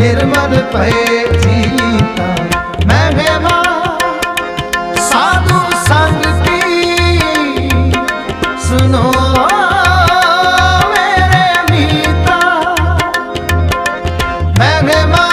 ਨਿਰਮਲ ਭਏ ਜੀਤਾ। ਮੈਂ ਵੇਵਾ ਸਾਧੂ ਸੰਗ ਕੀ ਸੁਨੋ ਮੇਰੇ ਮੀਤਾ। ਮੈਂ ਵੇਵਾ